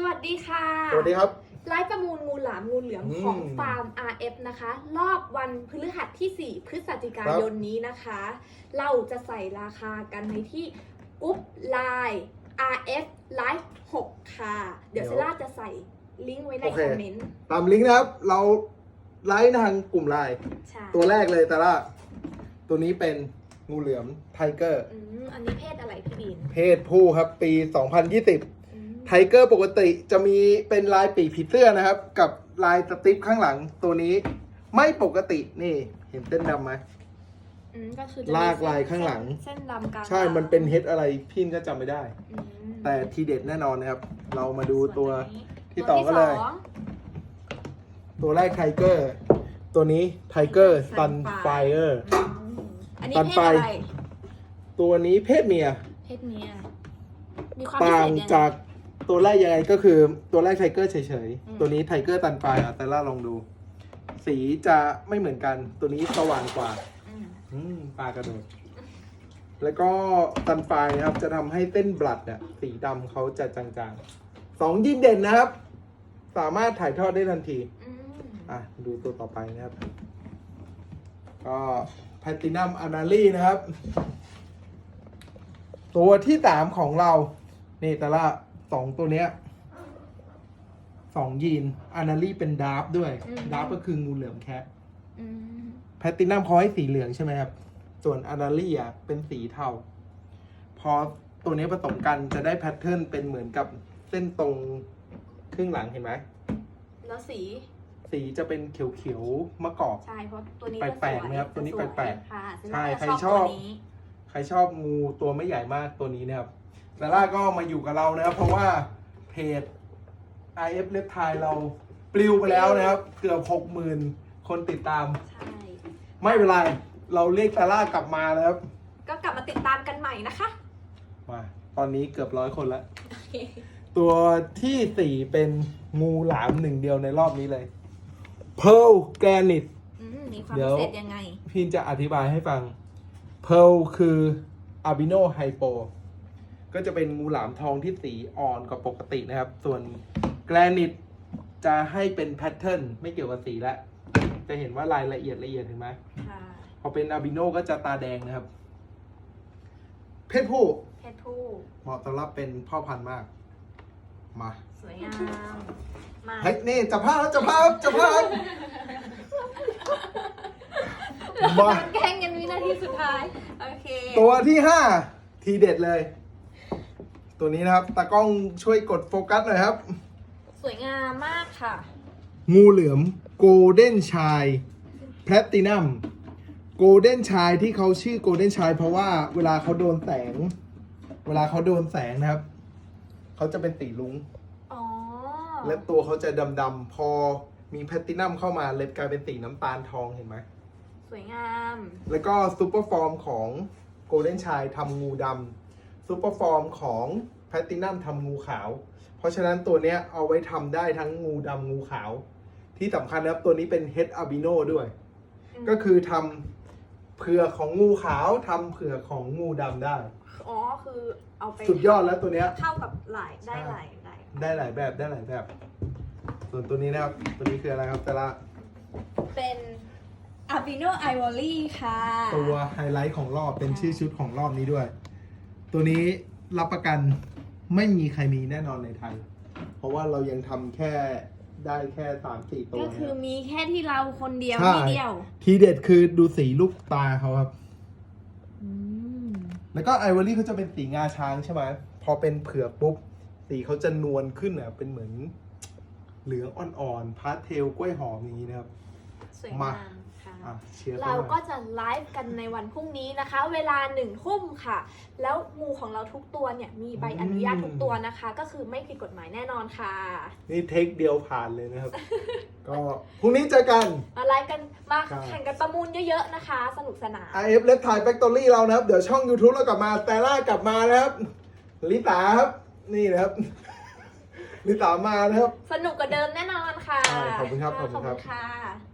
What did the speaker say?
สวัสดีค่ะ สวัสดีครับ ไลฟ์ประมูลงูหลามงูเหลือมอืม ของฟาร์ม RF นะคะ รอบวันพฤหัสที่ 4 พฤศจิกายนนี้นะคะ เราจะใส่ราคากันในที่กรุ๊ปไลน์ RF Live 6 ค่ะ เดี๋ยวเดี๋เซยวล่าจะใส่ลิงก์ไว้ในโอเคคอมเมนต์ ตามลิงก์นะครับ เราไลฟ์ทางกลุ่มไลน์ใช่ตัวแรกเลยแต่ละตัวนี้เป็นงูเหลือมไทเกอร์ อืมอันนี้เพศอะไรพี่บินเพศผู้ครับ ปี 2020อืม ไทเกอร์ปกติจะมีเป็นลายปีกผีเสื้อนะครับ กับลายสติ๊ปข้างหลังตัวนี้ ไม่ปกตินี่เห็นเส้นดำไหม อืมก็คือจะมีลากลายข้างหลัง เส้นดำกลางใช่มันเป็นเฮดอะไรพี่ก็จำไม่ได้ อืมแต่ทีเด็ดแน่นอนนะครับ เรามาดูตัวส่นนี้ที่ต่อก็เลยตัวที่สองตัวแรกไทเกอร์ตัวนี้ไทเกอร์ซันไฟเออร์อืมอันนี้ตันเพศไฟอะไรตัวนี้เพศเมียเพศเมียมีความพิต่าเศงษยังไงจาก ตัวแรกยังไงก็คือตัวแรกไทเกอร์เฉยอืมๆตัวนี้ไทเกอร์ตันปลายอะแต่ละลองดู สีจะไม่เหมือนกัน ตัวนี้สว่างกว่าอืมอืมปลากระโดด แล้วก็ตันปลายนะครับ จะทำให้เส้นบลัดเนี่ยสีดำเขาจะจางๆสองยีนเด่นนะครับ สามารถถ่ายทอดได้ทันทีอืมอะดูตัวต่อไปนะครับ ก็แพลตินัมอนาลีนะครับ ตัวที่สามของเรา นี่แต่ละ สองตัวเนี้ยสองยีนอนาลีเป็นดาร์ฟด้วยดาร์ฟก็คืองูเหลือมแคะอืมแพลตินัมเขาให้สีเหลืองใช่ไหมครับ ส่วนอนาลีอะเป็นสีเทา พอตัวนี้ผสมกันจะได้แพทเทิร์นเป็นเหมือนกับเส้นตรงครึ่งหลังเห็นไหม แล้วสี สีจะเป็นเขียวๆมะกอก ใช่ เพราะตัวนี้แปลกๆสวยนะครับตัวนี้สวยแปลกค่ะใช่ใครชชออบบตัวนี้ ใครชอบงูตัวไม่ใหญ่มากตัวนี้นะครับ ซาร่าก็มาอยู่กับเรานะครับ เพราะว่าเพจ IF เล็บไทยเราปลิวไปแล้วนะครับ เกือบหกหมื่นคนติดตาม ใช่ ไม่เป็นไรเราเรียกซาร่ากลับมาแล้วครับ ก็กลับมาติดตามกันใหม่นะคะ มาตอนนี้เกือบร้อยคนแล้วตัวที่สี่เป็นงูหลามหนึ่งเดียวในรอบนี้เลย Pearl Granite อืมมีความเดี๋พิยวเศษยังไง พี่จะอธิบายให้ฟัง Pearl คือ Albino Hypo ก็จะเป็นงูหลามทองที่สีอ่อนกว่าปกตินะครับ ส่วน Granite จะให้เป็นแพทเทิร์นไม่เกี่ยวกับสีแล้วจะเห็นว่ารายละเอียดละเอียดเห็นไหมค่ะพอเป็น Albino ก็จะตาแดงนะครับ เพศผู้เพศผู้เหมาะสำหรับเป็นพ่อพันธุ์มาก มาสวยงามมาเฮ้ยนี่จับภาพจับภาพจับภาพมาแกล้งกันวินาทีสุดท้าย โอเค ตัวที่ห้าทีเด็ดเลย ตัวนี้นะครับตากล้องช่วยกดโฟกัสหน่อยครับ สวยงามมากค่ะ งูเหลือมโกลเด้นชายแพลตินัมโกลเด้นชายที่เขาชื่อโกลเด้นชายเพราะว่าเวลาเขาโดนแสง เวลาเขาโดนแสงนะครับ เขาจะเป็นสีลุ้งอ๋อเล็บตัวเขาจะดำๆพอมีแพลตินัมเข้ามาเล็บกลายเป็นสีน้ำตาลทองเห็นไหมสวยงาม แล้วก็ซูเปอร์ฟอร์มของโกลเด้นชายทำงูดำ ซูเปอร์ฟอร์มของแพลตินัมทำงูขาว เพราะฉะนั้นตัวเนี้ยเอาไว้ทำได้ทั้งงูดำงูขาว ที่สำคัญนะครับตัวนี้เป็นเฮดอาบิโนด้วยอืมก็คือทำเผือกของงูขาวทำเผือกของงูดำได้ อ๋อ คือเอาไปสุดยอดแล้วตัวเนี้ยเข้ากับหลายได้ใช่หลายหลายได้หลายแบบได้หลายแบบ ส่วนตัวนี้นะครับ ตัวนี้คืออะไรครับแต่ละเป็น Albino Ivory ค่ะ ตัวไฮไลท์ของรอบเป็นชื่อชุดของรอบนี้ด้วย ตัวนี้รับประกันไม่มีใครมีแน่นอนในไทย เพราะว่าเรายังทำแค่ได้แค่สามสี่ตัวก็คือนะมีแค่ที่เราคนเดียวใช่ที่เดียว ทีเด็ดคือดูสีลูกตาเขาครับ อืม แล้วก็ไอวอรี่เขาจะเป็นสีงาช้างใช่ไหมพอเป็นเผือกปุ๊บ สีเขาจะนวลขึ้นอะ เป็นเหมือนเหลืองอ่อนๆพาสเทลกล้วยหอมอย่างนี้นะครับ สวยมางามค่ะ อะเชียร์เราเขาหน่ก็อยจะไลฟ์กันในวันพรุ่งนี้นะคะ เวลาหนึ่งทุ่มค่ะ แล้วงูของเราทุกตัวเนี่ยมีใบอนุญาตทุกตัวนะคะ ก็คือไม่ผิดกฎหมายแน่นอนค่ะ นี่เทคเดียวผ่านเลยนะครับ ก็พรุ่งนี้เจอกัน มาไลฟ์กันมาครับ แข่งกันประมูลเยอะๆนะคะ สนุกสนาน IF เล็บถ่ายแฟคทอรี่เรานะครับ เดี๋ยวช่อง YouTube เรากลับมา แต่ล่ากลับมานะครับ ลิตาครับ นี่นะครับ ลิตามานะครับ สนุกกว่าเดิมแน่นอนค่ะใช่ขอบคุณครับขอบคุณครับ ขอบคุณค่ะ